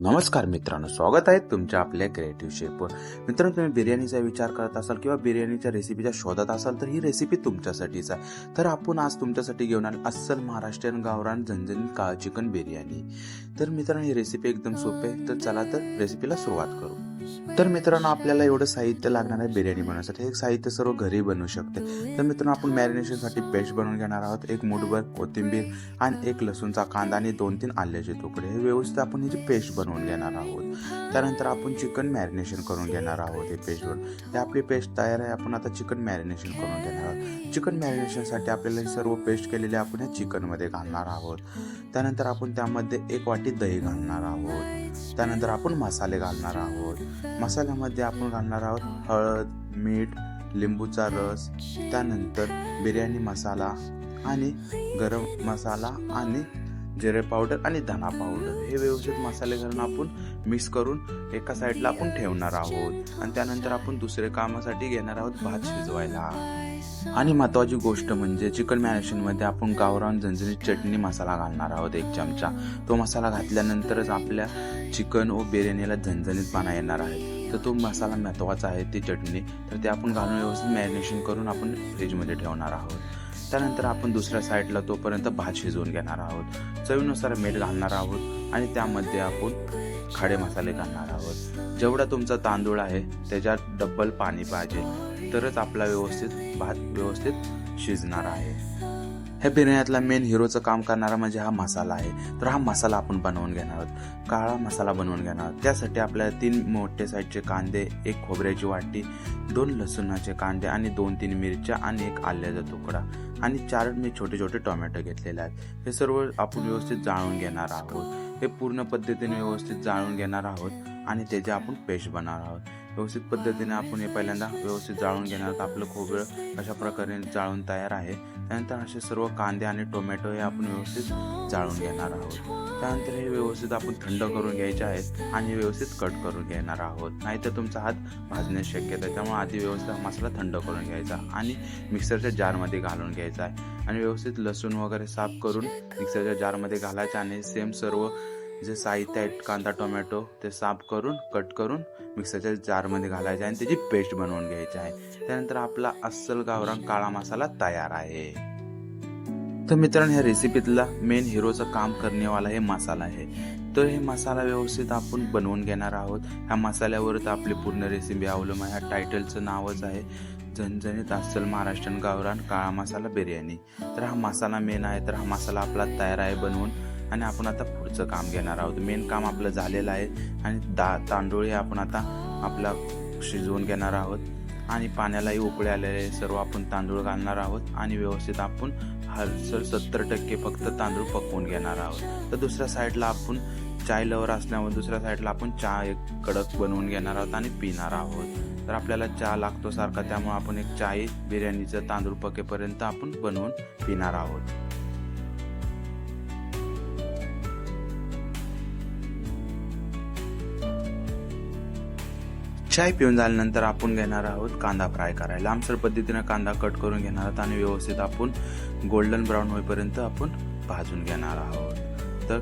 नमस्कार मित्रांनो स्वागत आहे तुमच्या आपल्या क्रिएटिव्ह शेपवर मित्रांनो तुम्ही बिर्याणीचा विचार करत असाल किंवा बिर्याणीच्या रेसिपीच्या शोधात असाल तर ही रेसिपी तुमच्यासाठीच आहे. तर आपण आज तुमच्यासाठी घेऊन आलो अस्सल महाराष्ट्रीयन गावरान झणझणीत काळ चिकन बिर्याणी. तर मित्रांनो ही रेसिपी एकदम सोपी आहे. तर चला तर रेसिपीला सुरुवात करू. तर मित्रांनो आपल्याला एवढं साहित्य लागणार आहे बिर्याणी बनवण्यासाठी. हे साहित्य सर्व घरी बनवू शकते. तर मित्रांनो आपण मॅरिनेशनसाठी पेस्ट बनवून घेणार आहोत. एक मुठभर कोथिंबीर आणि एक लसूणचा कांदा आणि दोन तीन आल्याचे तुकडे. हे व्यवस्थित आपण ह्याची पेस्ट बनवून घेणार आहोत. त्यानंतर आपण चिकन मॅरिनेशन करून घेणार आहोत हे पेस्टवर. हे आपली पेस्ट तयार आहे आपण आता चिकन मॅरिनेशन करून घेणार आहोत. चिकन मॅरिनेशनसाठी आपल्याला हे सर्व पेस्ट केलेले आपण या चिकनमध्ये घालणार आहोत. त्यानंतर आपण त्यामध्ये एक वाटी दही घालणार आहोत. त्यानंतर आपण मसाले घालणार आहोत. मसाल्यामध्ये आपण घालणार आहोत हळद मीठ लिंबूचा रस त्यानंतर बिर्याणी मसाला आणि गरम मसाला आणि जिरे पावडर आणि धना पावडर. हे व्यवस्थित मसाले घालून आपण मिक्स करून एका साईडला आपण ठेवणार आहोत. आणि त्यानंतर आपण दुसऱ्या कामासाठी घेणार आहोत भात शिजवायला. आणि महत्वाची गोष्ट म्हणजे चिकन मॅरिनेशनमध्ये आपण गावरान झणझणीत चटणी मसाला घालणार आहोत एक चमचा. तो मसाला घातल्यानंतरच आपल्या चिकन व बिर्याणीला झणझणीतपणा येणार आहे. तर तो मसाला महत्त्वाचा आहे ती चटणी. तर ते आपण घालून व्यवस्थित मॅरिनेशन करून आपण फ्रीजमध्ये ठेवणार आहोत. त्यानंतर आपण दुसऱ्या साईडला तोपर्यंत भात शिजवून घेणार आहोत. चवीनुसार मीठ घालणार आहोत आणि त्यामध्ये आपण खडे मसाले घालणार आहोत. जेवढा तुमचा तांदूळ आहे त्याच्यात डब्बल पाणी पाहिजे. तरच आपला व्यवस्थित भात व्यवस्थित शिजणार आहे. ह्या बिर्याणीतला मेन हिरोचं काम करणारा म्हणजे हा मसाला आहे. तर हा मसाला आपण बनवून घेणार आहोत. काळा मसाला बनवून घेणार आहोत. त्यासाठी आपल्याला तीन मोठे साईजचे कांदे एक खोबऱ्याची वाटी दोन लसूणाचे कांदे आणि दोन तीन मिरच्या आणि एक आल्याचा तुकडा आणि चार मी छोटे छोटे टोमॅटो घेतलेले आहेत. हे सर्व आपण व्यवस्थित जाळून घेणार आहोत. हे पूर्ण पद्धतीने व्यवस्थित जाळून घेणार आहोत आणि त्याचे आपण पेस्ट बनवणार आहोत. व्यवस्थित पद्धतीने आपण हे पहिल्यांदा व्यवस्थित जाळून घेणार आहोत. आपलं खोबरं अशा प्रकारे जाळून तयार आहे. त्यानंतर असे सर्व कांदे आणि टोमॅटो हे आपण व्यवस्थित जाळून घेणार आहोत. त्यानंतर हे व्यवस्थित आपण थंड करून घ्यायचे आहेत आणि व्यवस्थित कट करून घेणार आहोत. नाहीतर तुमचा हात भाजण्याची शक्यता आहे. त्यामुळे आधी व्यवस्थित हा मसाला थंड करून घ्यायचा आणि मिक्सरच्या जारमध्ये घालून घ्यायचा आहे. आणि व्यवस्थित लसूण वगैरे साफ करून मिक्सरच्या जारमध्ये घालायचं आणि सेम सर्व जे साहित्य आहे कांदा टोमॅटो ते साफ करून कट करून मिक्सरच्या जारमध्ये घालायचे आणि त्याची पेस्ट बनवून घ्यायची आहे. त्यानंतर आपला अस्सल गावरान काळा मसाला तयार आहे. तर मित्रांनो ह्या रेसिपीतला मेन हिरोचं काम करणेवाला हे मसाला आहे. तर हे मसाला व्यवस्थित आपण बनवून घेणार आहोत. ह्या मसाल्यावरच आपली पूर्ण रेसिपी अवलंबून आहे. ह्या टायटलचं नावच आहे झणझणीत अस्सल महाराष्ट्रीयन गावरान काळा मसाला बिर्याणी. तर हा मसाला मेन आहे. तर हा मसाला आपला तयार आहे बनवून. आणि आपण आता पुढचं काम घेणार आहोत. मेन काम आपलं झालेलं आहे. आणि दा तांदूळ हे आपण आता आपला शिजवून घेणार आहोत. आणि पाण्यालाही उकळे आलेले सर्व आपण तांदूळ घालणार आहोत. आणि व्यवस्थित आपण हलसर सत्तर टक्के फक्त तांदूळ पकवून घेणार आहोत. तर दुसऱ्या साईडला आपण चाय लवर असल्यामुळे दुसऱ्या साईडला आपण चहा एक कडक बनवून घेणार आहोत आणि पिणार आहोत. तर आपल्याला चहा लागतो सारखा. त्यामुळे आपण एक चाय बिर्याणीचं तांदूळ पकेपर्यंत आपण बनवून पिणार आहोत. चाय पिऊन झाल्यानंतर आपण घेणार आहोत कांदा फ्राय करायला. लांबसर पद्धतीनं कांदा कट करून घेणार आहोत आणि व्यवस्थित आपण गोल्डन ब्राऊन होईपर्यंत आपण भाजून घेणार आहोत. तर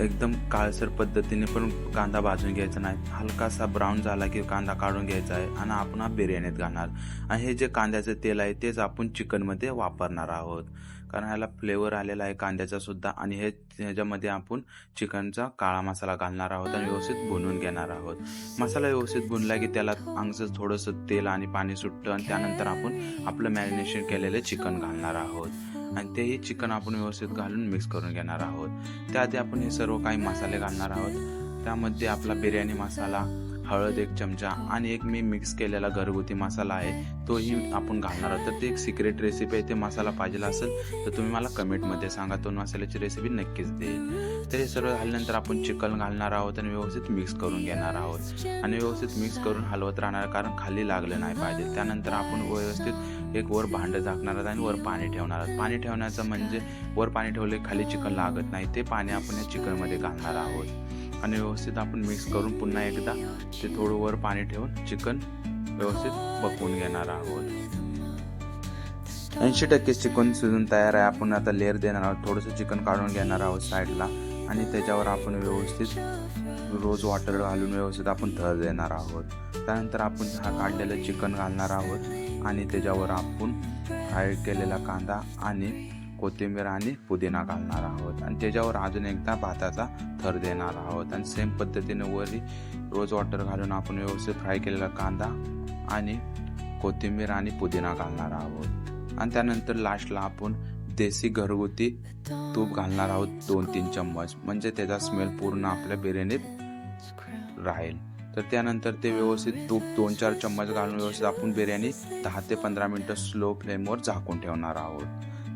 एकदम काळसर पद्धतीने पण कांदा भाजून घ्यायचा नाही. हलकासा ब्राऊन झाला की कांदा काढून घ्यायचा आहे आणि आपण हा बिर्याणीत घालणार. आणि हे जे कांद्याचं तेल आहे तेच आपण चिकनमध्ये वापरणार आहोत. कारण ह्याला फ्लेवर आलेला आहे कांद्याचा सुद्धा आणि हे ह्याच्यामध्ये आपण चिकनचा काळा मसाला घालणार आहोत आणि व्यवस्थित बनवून घेणार आहोत. मसाला व्यवस्थित बनला की त्याला अंगचं थोडंसं तेल आणि पाणी सुटतं आणि त्यानंतर आपण आपलं मॅरिनेशन केलेलं चिकन घालणार आहोत. आणि तेही चिकन आपण व्यवस्थित घालून मिक्स करून घेणार आहोत. त्याआधी आपण हे सर्व काही मसाले घालणार आहोत. त्यामध्ये आपला बिर्याणी मसाला हळद एक चमचा आणि एक मी मिक्स केलेला घरगुती मसाला आहे. तोही आपण घालणार आहोत. तर ते एक सिक्रेट रेसिपी आहे. ते मसाला पाहिजे असेल तर तुम्ही मला कमेंटमध्ये सांगा. तो मसाल्याची रेसिपी नक्कीच देईल. तर हे सर्व झाल्यानंतर आपण चिकन घालणार आहोत आणि व्यवस्थित मिक्स करून घेणार आहोत. आणि व्यवस्थित मिक्स करून हलवत राहणार कारण खाली लागलं नाही पाहिजे. त्यानंतर आपण व्यवस्थित एक वर भांडं झाकणार आहोत आणि वर पाणी ठेवणार आहोत. पाणी ठेवण्याचं म्हणजे वर पाणी ठेवले खाली चिकन लागत नाही. ते पाणी आपण या चिकनमध्ये घालणार आहोत. आणि व्यवस्थित आपण मिक्स करून पुन्हा एकदा ते थोडं वर पाणी ठेवून चिकन व्यवस्थित पकवून घेणार आहोत. ऐंशी टक्के चिकन शिजून तयार आहे. आपण आता लेअर देणार आहोत. थोडंसं चिकन काढून घेणार आहोत साईडला आणि त्याच्यावर आपण व्यवस्थित रोज वॉटर घालून व्यवस्थित आपण थर देणार आहोत. त्यानंतर आपण हा काढलेलं चिकन घालणार आहोत. आणि त्याच्यावर आपण फ्राय केलेला कांदा आणि कोथिंबीर आणि पुदिना घालणार आहोत. आणि त्याच्यावर अजून एकदा भाताचा थर देणार आहोत. आणि सेम पद्धतीने वरी रोज वॉटर घालून आपण व्यवस्थित फ्राय केलेला कांदा आणि कोथिंबीर आणि पुदिना घालणार आहोत. आणि त्यानंतर लास्टला आपण देसी घरगुती तूप घालणार आहोत दोन तीन चम्मच. म्हणजे त्याचा स्मेल पूर्ण आपल्या बिर्याणीत राहील. तर त्यानंतर ते व्यवस्थित तूप दोन चार चम्मच घालून व्यवस्थित आपण बिर्याणी दहा ते पंधरा मिनटं स्लो फ्लेमवर झाकून ठेवणार आहोत.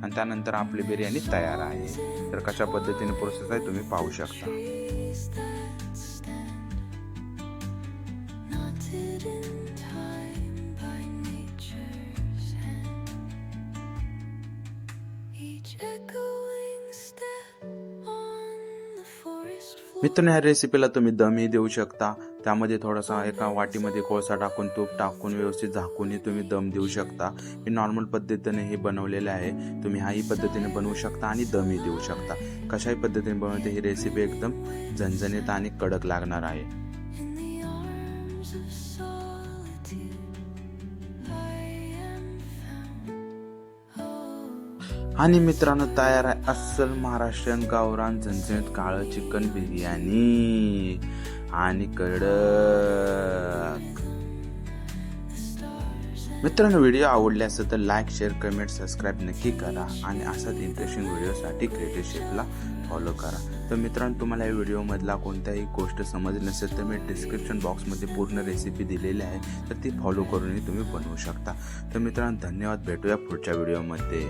आणि त्यानंतर आपली बिर्याणी तयार आहे. तर कशा पद्धतीने प्रोसेस आहे तुम्ही पाहू शकता. मित्रांनो ह्या रेसिपीला तुम्ही दमही देऊ शकता. त्यामध्ये थोडासा एका वाटीमध्ये कोळसा टाकून तूप टाकून व्यवस्थित झाकूनही तुम्ही दम देऊ शकता. मी नॉर्मल पद्धतीने हे बनवलेले आहे. तुम्ही ह्याही पद्धतीने बनवू शकता आणि दमही देऊ शकता. कशाही पद्धतीने बनवते ही रेसिपी एकदम झणझणीत आणि कडक लागणार आहे. आणि मित्रांनो तयार आहे अस्सल महाराष्ट्रीयन गावरान झणझणीत काळं चिकन बिर्याणी. आणि कडक. मित्रांनो व्हिडिओ आवडले असेल तर लाईक शेअर कमेंट सबस्क्राईब नक्की करा आणि असाच इंटरेस्टिंग व्हिडिओसाठी क्रिएटिव्ह शेफला फॉलो करा. तर मित्रांनो तुम्हाला या व्हिडिओमधला कोणत्याही गोष्ट समजली नसेल तर मी डिस्क्रिप्शन बॉक्समध्ये पूर्ण रेसिपी दिलेली आहे तर ती फॉलो करूनही तुम्ही बनवू शकता. तर मित्रांनो धन्यवाद. भेटूया पुढच्या व्हिडिओमध्ये